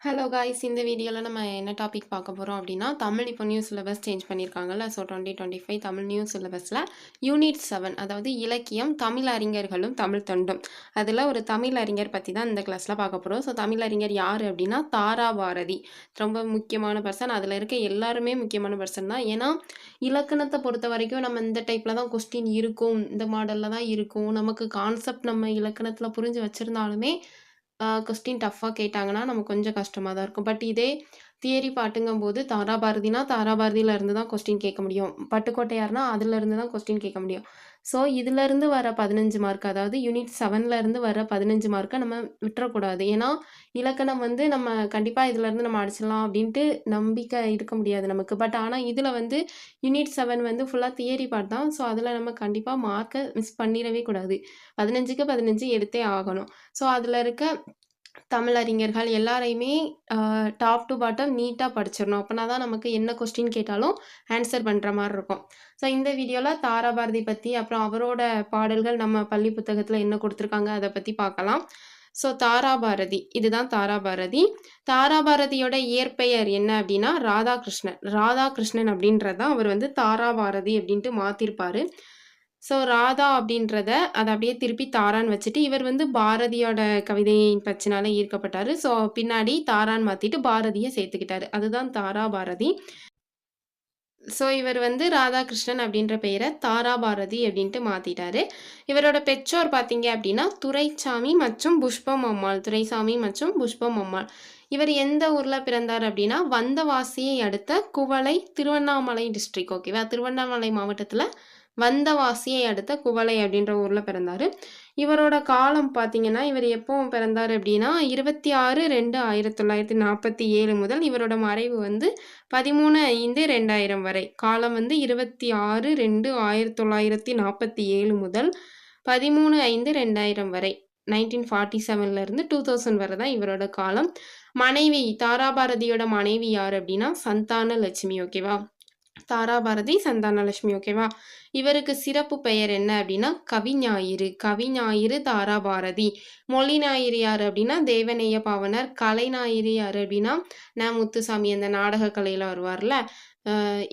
Hello guys இந்த வீடியோவில் நம்ம என்ன டாபிக் பார்க்க போகிறோம் அப்படின்னா தமிழ் இப்போ new syllabus change பண்ணியிருக்காங்கல்ல so twenty twenty five Tamil new சிலபஸில் யூனிட் செவன் அதாவது இலக்கியம் தமிழ் அறிஞர்களும் தமிழ் தொண்டும். அதில் ஒரு தமிழ் அறிஞர் பற்றி தான் இந்த கிளாஸில் பார்க்க போகிறோம் ஸோ தமிழ் அறிஞர் யார் அப்படின்னா தாரா பாரதி ரொம்ப முக்கியமான பர்சன் அதில் இருக்க எல்லாருமே முக்கியமான பர்சன் தான். ஏன்னா இலக்கணத்தை பொறுத்த வரைக்கும் நம்ம இந்த டைப்பில் தான் கொஸ்டின் இருக்கும். இந்த மாடலில் தான் இருக்கும். நமக்கு கான்செப்ட் நம்ம இலக்கணத்தில் புரிஞ்சு வச்சுருந்தாலுமே கொஸ்டின் டஃப்பாக கேட்டாங்கன்னா நமக்கு கொஞ்சம் கஷ்டமாக தான் இருக்கும். பட் இதே தியரி பாட்டுங்கும்போது தாராபாரதினா தாராபாரதியில இருந்து தான் கொஸ்டின் கேட்க முடியும். பட்டுக்கோட்டையார்னா அதுல இருந்து தான் கொஸ்டின் கேட்க முடியும். ஸோ இதுலேருந்து வர பதினஞ்சு மார்க் அதாவது யூனிட் செவன்லேருந்து வர பதினஞ்சு மார்க்கை நம்ம விட்டுறக்கூடாது. ஏன்னா இலக்கணம் வந்து நம்ம கண்டிப்பாக இதுலேருந்து நம்ம அடிச்சிடலாம் அப்படின்ட்டு நம்பிக்கை இருக்க முடியாது நமக்கு. பட் ஆனால் இதில் வந்து யூனிட் செவன் வந்து ஃபுல்லாக தியரி பார்ட் தான். ஸோ அதில் நம்ம கண்டிப்பாக மார்க்கை மிஸ் பண்ணிடவே கூடாது. பதினஞ்சுக்கு பதினஞ்சு எடுத்தே ஆகணும். ஸோ அதில் இருக்க தமிழறிஞர்கள் எல்லாரையுமே டாப் டு பாட்டம் நீட்டாக படிச்சிடணும். அப்போனா தான் நமக்கு என்ன கொஸ்டின் கேட்டாலும் ஆன்சர் பண்ணுற மாதிரி இருக்கும். ஸோ இந்த வீடியோவில் தாராபாரதி பற்றி அப்புறம் அவரோட பாடல்கள் நம்ம பள்ளி புத்தகத்தில் என்ன கொடுத்துருக்காங்க அதை பற்றி பார்க்கலாம். ஸோ தாராபாரதி இதுதான் தாராபாரதி தாராபாரதியோட இயற்பெயர் என்ன அப்படின்னா ராதாகிருஷ்ணன். ராதாகிருஷ்ணன் அப்படின்றது தான் அவர் வந்து தாராபாரதி அப்படின்ட்டு மாற்றிருப்பார் ஸோ ராதா அப்படின்றத அதை அப்படியே திருப்பி தாரான்னு வச்சுட்டு இவர் வந்து பாரதியோட கவிதையின் பச்சினால ஈர்க்கப்பட்டார். ஸோ பின்னாடி தாரான்னு மாற்றிட்டு பாரதியை சேர்த்துக்கிட்டாரு. அதுதான் தாரா பாரதி. ஸோ இவர் வந்து ராதாகிருஷ்ணன் அப்படின்ற பெயரை தாரா பாரதி அப்படின்ட்டு மாற்றிட்டாரு இவரோட பெற்றோர் பார்த்தீங்க அப்படின்னா துரைசாமி மற்றும் புஷ்பம் அம்மாள் துரைசாமி மற்றும் புஷ்பம் அம்மாள் இவர் எந்த ஊரில் பிறந்தார் அப்படின்னா வந்தவாசியை அடுத்த குவளை திருவண்ணாமலை டிஸ்ட்ரிக் ஓகேவா திருவண்ணாமலை மாவட்டத்தில் வந்தவாசியை அடுத்த குவளை அப்படின்ற ஊரில் பிறந்தார். இவரோட காலம் பார்த்தீங்கன்னா இவர் எப்போ பிறந்தார் அப்படின்னா இருபத்தி ஆறு ரெண்டு ஆயிரத்தி தொள்ளாயிரத்தி நாற்பத்தி ஏழு முதல் இவரோட மறைவு வந்து பதிமூணு ஐந்து ரெண்டாயிரம் வரை. காலம் வந்து இருபத்தி ஆறு ரெண்டு ஆயிரத்தி தொள்ளாயிரத்தி நாற்பத்தி ஏழு முதல் பதிமூணு ஐந்து ரெண்டாயிரம் வரை. நைன்டீன் ஃபார்ட்டி செவன்லேருந்து டூ தௌசண்ட் வரை தான் இவரோட காலம். மனைவி தாராபாரதியோட மனைவி யார் அப்படின்னா சந்தான லட்சுமி ஓகேவா தாராபாரதி சந்தானலட்சுமி ஓகேவா? இவருக்கு சிறப்பு பெயர் என்ன அப்படின்னா கவிஞாயிறு கவிஞாயிறு தாராபாரதி. மொழி ஞாயிறு யார் அப்படின்னா தேவநேய பாவனர். கலை ஞாயிறு யார் அப்படின்னா ந முத்துசாமி. அந்த நாடக கலையில் வருவார்ல.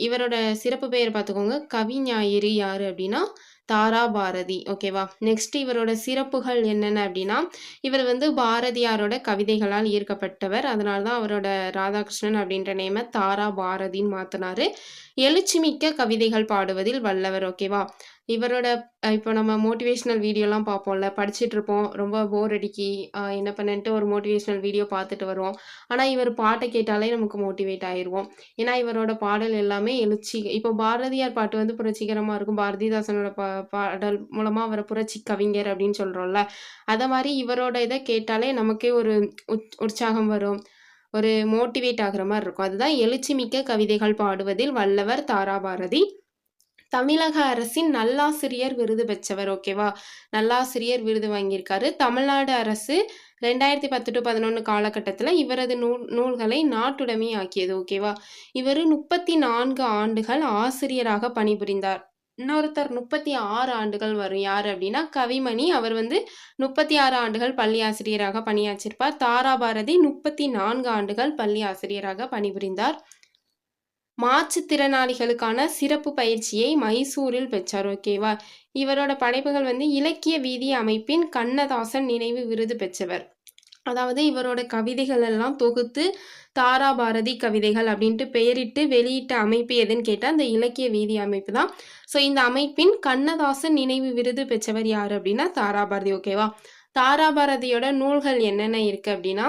இவரோட சிறப்பு பெயர் பார்த்துக்கோங்க. கவிஞாயிறு யார் அப்படின்னா தாரா பாரதி ஓகேவா நெக்ஸ்ட் இவரோட சிறப்புகள் என்னென்ன அப்படின்னா இவர் வந்து பாரதியாரோட கவிதைகளால் ஈர்க்கப்பட்டவர். அதனால தான் அவரோட ராதாகிருஷ்ணன் அப்படின்ற நேம தாரா பாரதின்னு மாற்றினாரு எழுச்சிமிக்க கவிதைகள் பாடுவதில் வல்லவர். ஓகேவா இவரோட இப்போ நம்ம மோட்டிவேஷ்னல் வீடியோலாம் பார்ப்போம்ல படிச்சுட்டு இருப்போம். ரொம்ப போர் அடிக்கி என்ன பண்ணன்ட்டு ஒரு மோட்டிவேஷ்னல் வீடியோ பார்த்துட்டு வருவோம். ஆனால் இவர் பாட்டை கேட்டாலே நமக்கு மோட்டிவேட் ஆயிடுவோம் ஏன்னா இவரோட பாடல் எல்லாமே எழுச்சி இப்போ பாரதியார் பாட்டு வந்து புரட்சிகரமாக இருக்கும். பாரதிதாசனோட பா பாடல் மூலமாக அவரை புரட்சி கவிஞர் அப்படின்னு சொல்கிறோம்ல அதை மாதிரி இவரோட இதை கேட்டாலே நமக்கே ஒரு உற்சாகம் வரும். ஒரு மோட்டிவேட் ஆகுற மாதிரி இருக்கும். அதுதான் எழுச்சி மிக்க கவிதைகள் பாடுவதில் வல்லவர் தாராபாரதி தமிழக அரசின் நல்லாசிரியர் விருது பெற்றவர் ஓகேவா நல்லாசிரியர் விருது வாங்கியிருக்காரு. தமிழ்நாடு அரசு ரெண்டாயிரத்தி பத்து டு பதினொன்று காலகட்டத்தில் இவரது நூல் நூல்களை நாட்டுடைமை ஆக்கியது ஓகேவா இவர் முப்பத்தி நான்கு ஆண்டுகள் ஆசிரியராக பணிபுரிந்தார். இன்னொருத்தர் முப்பத்தி ஆறு ஆண்டுகள் வரும் யார் அப்படின்னா கவிமணி. அவர் வந்து முப்பத்தி ஆறு ஆண்டுகள் பள்ளி ஆசிரியராக பணியாற்றிருப்பார். தாராபாரதி முப்பத்தி நான்கு ஆண்டுகள் பள்ளி ஆசிரியராக பணிபுரிந்தார். மாற்றுத்திறனாளிகளுக்கான சிறப்பு பயிற்சியை மைசூரில் பெற்றார். ஓகேவா இவரோட படைப்புகள் வந்து இலக்கிய வீதி அமைப்பின் கண்ணதாசன் நினைவு விருது பெற்றவர். அதாவது இவரோட கவிதைகள் எல்லாம் தொகுத்து தாரா பாரதி கவிதைகள் அப்படின்ட்டு பெயரிட்டு வெளியிட்ட அமைப்பு எதுன்னு கேட்டால் அந்த இலக்கிய வீதி அமைப்பு தான். ஸோ இந்த அமைப்பின் கண்ணதாசன் நினைவு விருது பெற்றவர் யார் அப்படின்னா தாராபாரதி ஓகேவா தாராபாரதியோட நூல்கள் என்னென்ன இருக்குது அப்படின்னா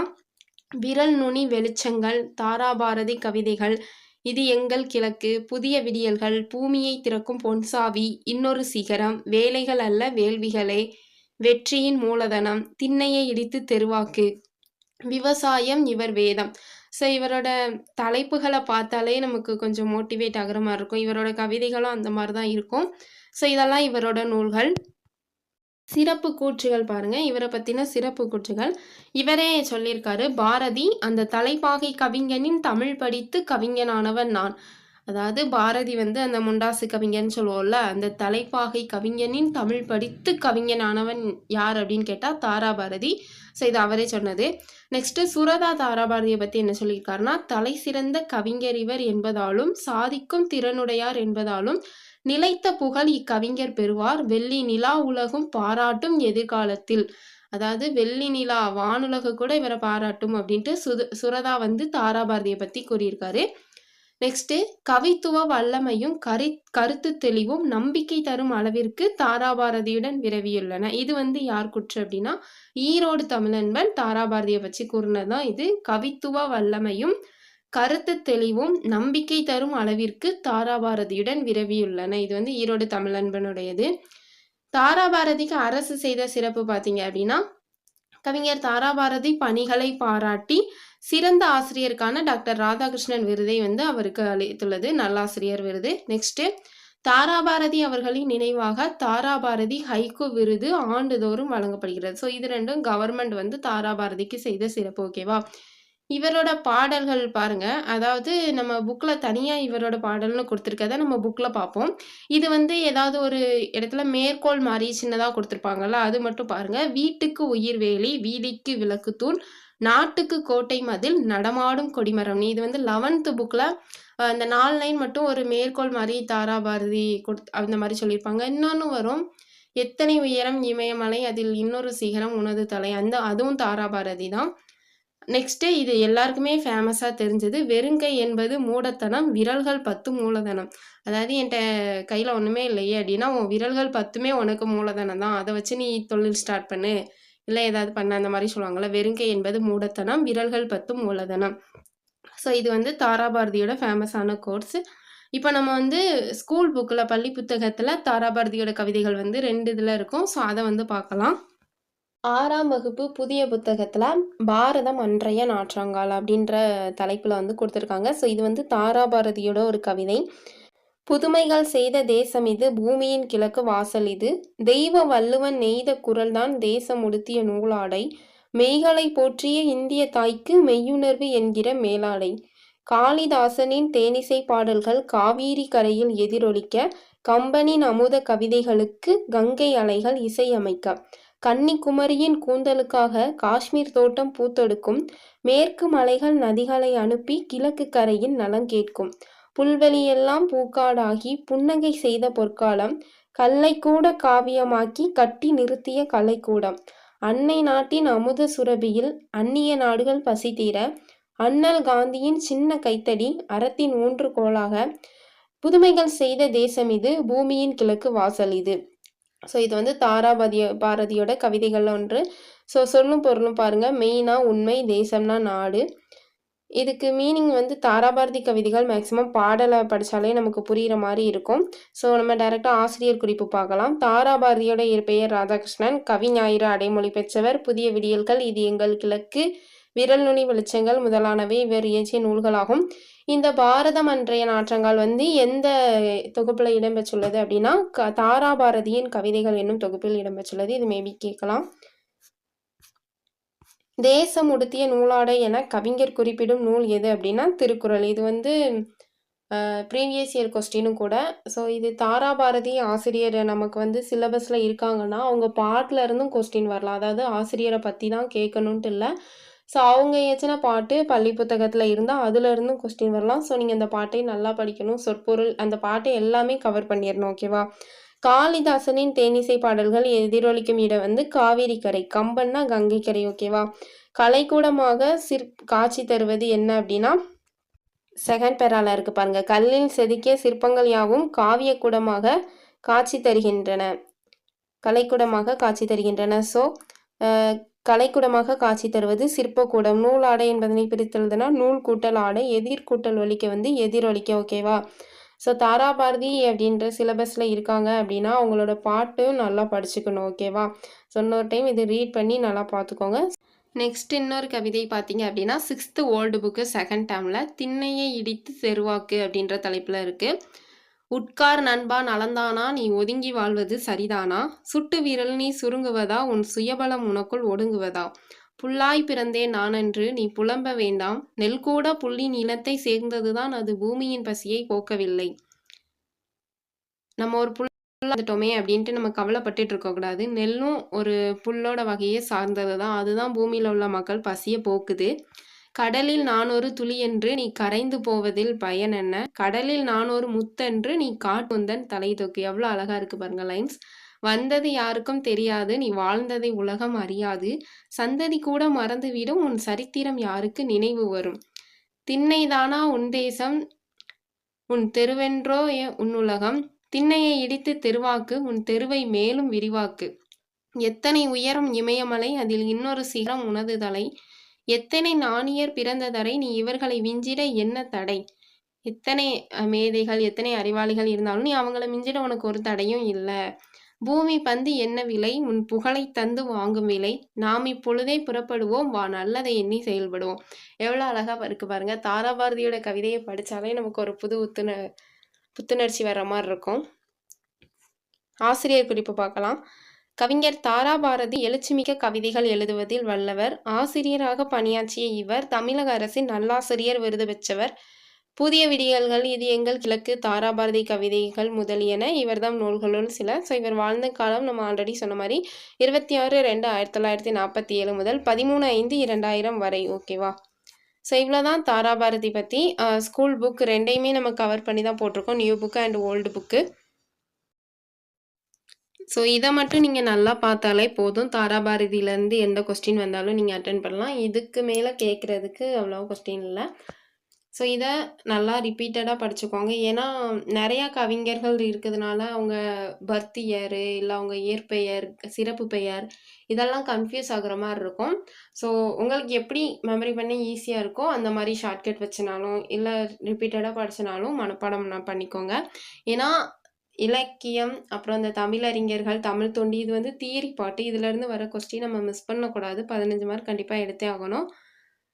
விரல் நுனி வெளிச்சங்கள் தாராபாரதி கவிதைகள் இது எங்கள் கிழக்கு. புதிய விடியல்கள் பூமியை திறக்கும் பொன்சாவி இன்னொரு சிகரம் வேலைகள் அல்ல வேள்விகளே. வெற்றியின் மூலதனம் திண்ணையை இடித்து தெருவாக்கு. விவசாயம் இவர் வேதம். ஸோ இவரோட தலைப்புகளை பார்த்தாலே நமக்கு கொஞ்சம் மோட்டிவேட் ஆகிற மாதிரி இருக்கும். இவரோட கவிதைகளும் அந்த மாதிரி தான் இருக்கும். ஸோ இதெல்லாம் இவரோட நூல்கள். சிறப்பு கூற்றுகள் பாருங்க. இவரை பற்றின சிறப்பு கூற்றுகள். இவரே சொல்லியிருக்காரு பாரதி அந்த தலைப்பாகை கவிஞனின் தமிழ் படித்து கவிஞனானவன் நான். அதாவது பாரதி வந்து அந்த முண்டாசு கவிஞன் சொல்லுவோம்ல அந்த தலைப்பாகை கவிஞனின் தமிழ் படித்து கவிஞனானவன் யார் அப்படின்னு கேட்டால் தாரா பாரதி. ஸோ இது அவரே சொன்னது. நெக்ஸ்ட்டு சுரதா தாராபாரதியை பற்றி என்ன சொல்லியிருக்காருன்னா தலை சிறந்த கவிஞர் இவர் என்பதாலும் சாதிக்கும் திறனுடையார் என்பதாலும் நிலைத்த புகழ் இக்கவிஞர் பெறுவார். வெள்ளி நிலா உலகும் பாராட்டும் எதிர்காலத்தில். அதாவது வெள்ளி நிலா வானுலகு கூட இவரை பாராட்டும் அப்படின்ட்டு சுத சுரதா வந்து தாராபாரதியை பற்றி கூறியிருக்காரு. நெக்ஸ்ட்டு கவித்துவ வல்லமையும் கரி கருத்து தெளிவும் நம்பிக்கை தரும் அளவிற்கு தாராபாரதியுடன் விரவியுள்ளன. இது வந்து யார் குற்று அப்படின்னா ஈரோடு தமிழன்பன் தாராபாரதியை பற்றி கூறினதான் இது. கவித்துவ வல்லமையும் கருத்து தெளிவும் நம்பிக்கை தரும் அளவிற்கு தாராபாரதியுடன் விரவியுள்ளன. இது வந்து ஈரோடு தமிழன்பனுடையது. தாராபாரதிக்கு அரசு செய்த சிறப்பு பார்த்தீங்க அப்படின்னா கவிஞர் தாராபாரதி பணிகளை பாராட்டி சிறந்த ஆசிரியருக்கான டாக்டர் ராதாகிருஷ்ணன் விருதை வந்து அவருக்கு அளித்துள்ளது. நல்லாசிரியர் விருது. நெக்ஸ்ட்டு தாராபாரதி அவர்களின் நினைவாக தாராபாரதி ஹைகோ விருது ஆண்டுதோறும் வழங்கப்படுகிறது. ஸோ இது ரெண்டும் கவர்மெண்ட் வந்து தாராபாரதிக்கு செய்த சிறப்பு. ஓகேவா இவரோட பாடல்கள் பாருங்க. அதாவது நம்ம புக்கில் தனியாக இவரோட பாடல்னு கொடுத்துருக்கத நம்ம புக்கில் பார்ப்போம். இது வந்து ஏதாவது ஒரு இடத்துல மேற்கோள் மாதிரி சின்னதாக கொடுத்துருப்பாங்கல்ல அது மட்டும் பாருங்க. வீட்டுக்கு உயிர் வேலி வீதிக்கு விளக்குத்தூண் நாட்டுக்கு கோட்டை மதில் நடமாடும் கொடிமரம். இது வந்து லெவன்த்து புக்கில் அந்த நாலு லைன் மட்டும் ஒரு மேற்கோள் மாதிரி தாரா பாரதி கொடுத்து அந்த மாதிரி சொல்லியிருப்பாங்க. இன்னொன்று வரும். எத்தனை உயரம் இமயமலை அதில் இன்னொரு சிகரம் உனது தலை. அந்த அதுவும் தாராபாரதி தான். நெக்ஸ்ட்டு இது எல்லாருக்குமே ஃபேமஸாக தெரிஞ்சது. வெறுங்கை என்பது மூடத்தனம் விரல்கள் பத்து மூலதனம். அதாவது என்கிட்ட கையில் ஒன்றுமே இல்லையே அப்படின்னா உன் விரல்கள் பத்துமே உனக்கு மூலதனம் தான். அதை வச்சு நீ தொழில் ஸ்டார்ட் பண்ணு. இல்லை ஏதாவது பண்ண. அந்த மாதிரி சொல்லுவாங்கள்ல வெறுங்கை என்பது மூடத்தனம் விரல்கள் பத்து மூலதனம். ஸோ இது வந்து தாராபாரதியோட ஃபேமஸான கோர்ஸ் இப்போ நம்ம வந்து ஸ்கூல் புக்கில் பள்ளி புத்தகத்தில் தாராபாரதியோட கவிதைகள் வந்து ரெண்டு இதில் இருக்கும். ஸோ அதை வந்து பார்க்கலாம். ஆறாம் வகுப்பு புதிய புத்தகத்தில் பாரதம் அன்றைய நாற்றங்கால் அப்படின்ற தலைப்பில் வந்து கொடுத்துருக்காங்க. ஸோ இது வந்து தாராபாரதியோட ஒரு கவிதை. புதுமைகள் செய்த தேசம் இது பூமியின் கிழக்கு வாசல் இது. தெய்வ வள்ளுவன் நெய்த குரல்தான் தேசம் உடுத்திய நூலாடை. மெய்களை போற்றிய இந்திய தாய்க்கு மெய்யுணர்வு என்கிற மேலாடை. காளிதாசனின் தேனிசை பாடல்கள் காவேரி கரையில் எதிரொலிக்க கம்பனின் அமுத கவிதைகளுக்கு கங்கை அலைகள் இசையமைக்க. கன்னிக்குமரியின் கூந்தலுக்காக காஷ்மீர் தோட்டம் பூத்தொடுக்கும் மேற்கு மலைகள் நதிகளை அனுப்பி கிழக்கு கரையில் நலம் கேட்கும். புல்வெளியெல்லாம் பூக்காடாகி புன்னகை செய்த பொற்காலம் கல்லை கூட காவியமாக்கி கட்டி நிறுத்திய கலைக்கூடம். அன்னை நாட்டின் அமுத சுரபியில் அந்நிய நாடுகள் பசி தீர அண்ணல் காந்தியின் சின்ன கைத்தடி அறத்தின் ஊன்று கோலாக புதுமைகள் செய்த தேசம் இது பூமியின் கிழக்கு வாசல் இது. ஸோ இது வந்து தாராபாதிய பாரதியோட கவிதைகளில் ஒன்று. ஸோ சொல்லும் பொருளும் பாருங்கள் மெயினாக உண்மை தேசம்னா நாடு. இதுக்கு மீனிங் வந்து தாராபாரதி கவிதைகள் மேக்ஸிமம் பாடலை படித்தாலே நமக்கு புரிகிற மாதிரி இருக்கும். ஸோ நம்ம டைரெக்டாக ஆசிரியர் குறிப்பு பார்க்கலாம். தாராபாரதியோட இயற்பெயர் ராதாகிருஷ்ணன் கவி ஞாயிறு அடைமொழி பெற்றவர் புதிய விடியல்கள் இது எங்கள் கிழக்கு. விரல் நுனி வெளிச்சங்கள் முதலானவை இவர் இயற்றிய நூல்களாகும். இந்த பாரதம் அன்றைய நாற்றங்கள் வந்து எந்த தொகுப்பில் இடம்பெற்றுள்ளது அப்படின்னா க தாராபாரதியின் கவிதைகள் என்னும் தொகுப்பில் இடம்பெற்றுள்ளது. இது மேபி கேட்கலாம். தேசம் உடுத்திய நூலாடை என கவிஞர் குறிப்பிடும் நூல் எது அப்படின்னா திருக்குறள். இது வந்து ப்ரீவியஸ் இயர் கொஸ்டினும் கூட. ஸோ இது தாராபாரதி ஆசிரியர் நமக்கு வந்து சிலபஸில் இருக்காங்கன்னா அவங்க பாட்டில் இருந்தும் கொஸ்டின் வரலாம். அதாவது ஆசிரியரை பற்றி தான் கேட்கணுன்ட்டு இல்லை. ஸோ அவங்க ஏச்சின பாட்டு பள்ளி புத்தகத்தில் இருந்தால் அதுலேருந்தும் கொஸ்டின் வரலாம். ஸோ நீங்கள் அந்த பாட்டை நல்லா படிக்கணும். சொற்பொருள் அந்த பாட்டை எல்லாமே கவர் பண்ணிடணும் ஓகேவா காளிதாசனின் தேனிசை பாடல்கள் எதிரொலிக்கும் இடம் வந்து காவேரி கரை கம்பன்னா கங்கை கரை ஓகேவா கலைக்கூடமாக சிற் காட்சி தருவது என்ன அப்படின்னா செகண்ட் பெறால இருக்கு பாருங்க. கல்லில் செதுக்கிய சிற்பங்கள் யாவும் காவிய கூடமாக காட்சி தருகின்றன. கலைக்கூடமாக காட்சி தருகின்றன. ஸோ கலைக்கூடமாக காட்சி தருவது சிற்பக்கூடம் நூல் ஆடை என்பதனை பிரித்தெழுதுனா நூல் கூட்டல் ஆடை எதிர் கூட்டல் ஒலிக்க வந்து எதிரொலிக்க ஓகேவா ஸோ தாராபாரதி அப்படின்ற சிலபஸில் இருக்காங்க அப்படின்னா அவங்களோட பாட்டும் நல்லா படிச்சுக்கணும் ஓகேவா ஸோ இன்னொரு டைம் இது ரீட் பண்ணி நல்லா பார்த்துக்கோங்க. நெக்ஸ்ட் இன்னொரு கவிதை பார்த்தீங்க அப்படின்னா சிக்ஸ்த்து ஓல்டு புக்கு செகண்ட் டேர்மில் திண்ணையை இடித்து செருவாக்கு அப்படின்ற தலைப்பில் இருக்குது உட்கார் நண்பா நலந்தானா நீ ஒதுங்கி வாழ்வது சரிதானா சுட்டு விரல் நீ சுருங்குவதா உன் சுயபலம் உனக்குள் ஒடுங்குவதா புல்லாய் பிறந்தேன் நானென்று நீ புலம்ப வேண்டாம் நெல் கூட புள்ளின் இனத்தை சேர்ந்ததுதான் அது பூமியின் பசியை போக்கவில்லை நம்ம ஒரு புல் வந்துட்டோமே அப்படின்ட்டு நம்ம கவலைப்பட்டுட்டு இருக்கக்கூடாது. நெல்லும் ஒரு புல்லோட வகையை சார்ந்தது தான். அதுதான் பூமியில உள்ள மக்கள் பசியை போக்குது. கடலில் நானொரு துளியென்று நீ கரைந்து போவதில் பயன் என்ன? கடலில் நானொரு முத்தென்று நீ காட்டுந்தன் தலை தொக்கு. எவ்வளோ அழகா இருக்கு பாருங்க லைன்ஸ். வந்தது யாருக்கும் தெரியாது. நீ வாழ்ந்ததை உலகம் அறியாது. சந்ததி கூட மறந்துவிடும். உன் சரித்திரம் யாருக்கு நினைவு வரும்? திண்ணைதானா உன் தேசம்? உன் தெருவென்றோ உன் உலகம் திண்ணையை இடித்து தெருவாக்கு. உன் தெருவை மேலும் விரிவாக்கு. எத்தனை உயரம் இமயமலை அதில் இன்னொரு சிகரம் உனது தலை. எத்தனை நாணியர் பிறந்ததரை நீ இவர்களை விஞ்சிட என்ன தடை? எத்தனை மேதைகள், எத்தனை அறிவாளிகள் இருந்தாலும் நீ அவங்கள மிஞ்சிட உனக்கு ஒரு தடையும் இல்லை பூமி பந்து என்ன விலை? உன் புகழை தந்து வாங்கும் விலை. நாம் இப்பொழுதே புறப்படுவோம் வா நல்லதை எண்ணி செயல்படுவோம். எவ்வளோ அழகாக இருக்கு பாருங்க. தாராபாரதியோட கவிதையை படித்தாலே நமக்கு ஒரு புது உத்துண புத்துணர்ச்சி வர்ற மாதிரி இருக்கும். ஆசிரியர் குறிப்பு பார்க்கலாம். கவிஞர் தாராபாரதி எழுச்சிமிக்க கவிதைகள் எழுதுவதில் வல்லவர். ஆசிரியராக பணியாற்றிய இவர் தமிழக அரசின் நல்லாசிரியர் விருது பெற்றவர். புதிய விடியல்கள், இது எங்கள் கிழக்கு, தாராபாரதி கவிதைகள் முதலியன இவர்தான் நூல்களுள் சில. ஸோ இவர் வாழ்ந்த காலம் நம்ம ஆல்ரெடி சொன்ன மாதிரி இருபத்தி ஆறு ரெண்டு ஆயிரத்தி தொள்ளாயிரத்தி நாற்பத்தி ஏழு முதல் 13/5/2000 வரை. ஓகேவா? ஸோ இவ்வளோ தான் தாராபாரதி பற்றி ஸ்கூல் புக் ரெண்டையுமே நம்ம கவர் பண்ணி தான் போட்டிருக்கோம். New book and old book. So இதை மட்டும் நீங்கள் நல்லா பார்த்தாலே போதும். தாராபாரதியிலேருந்து எந்த கொஸ்டின் வந்தாலும் நீங்கள் அட்டன் பண்ணலாம். இதுக்கு மேலே கேட்குறதுக்கு அவ்வளோ கொஸ்டின் இல்லை ஸோ இதை நல்லா ரிப்பீட்டடாக படிச்சுக்கோங்க. ஏன்னா நிறையா கவிஞர்கள் இருக்கிறதுனால அவங்க பர்த் இயரு, இல்லை அவங்க இயற்பெயர், சிறப்பு பெயர் இதெல்லாம் கன்ஃப்யூஸ் ஆகுற மாதிரி இருக்கும். ஸோ உங்களுக்கு எப்படி மெமரி பண்ண ஈஸியாக இருக்கோ அந்த மாதிரி ஷார்ட்கட் வச்சுனாலும், இல்லை ரிப்பீட்டடாக படிச்சனாலும் மனப்பாடம் நான் பண்ணிக்கோங்க. ஏன்னா இலக்கியம், அப்புறம் இந்த தமிழறிஞர்கள், தமிழ் தொண்டி இது வந்து தியரி பாட்டு இதுலேருந்து வர கொஸ்டின் நம்ம மிஸ் பண்ணக்கூடாது. 15 மார்க் கண்டிப்பாக எடுத்தே ஆகணும்.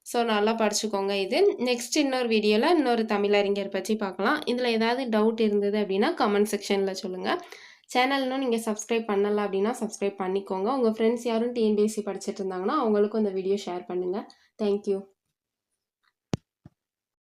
ஸோ நல்லா படிச்சுக்கோங்க இது. நெக்ஸ்ட் இன்னொரு வீடியோவில் இன்னொரு தமிழறிஞர் பற்றி பார்க்கலாம். இதில் ஏதாவது டவுட் இருந்தது அப்படின்னா கமெண்ட் செக்ஷனில் சொல்லுங்கள் சேனல் இன்னும் நீங்க சப்ஸ்கிரைப் பண்ணலை அப்படின்னா சப்ஸ்கிரைப் பண்ணிக்கோங்க. உங்கள் ஃப்ரெண்ட்ஸ் யாரும் டிஎன்பிஎஸ்சி படிச்சுட்டு இருந்தாங்கன்னா அவங்களுக்கும் இந்த வீடியோ ஷேர் பண்ணுங்கள் தேங்க் யூ.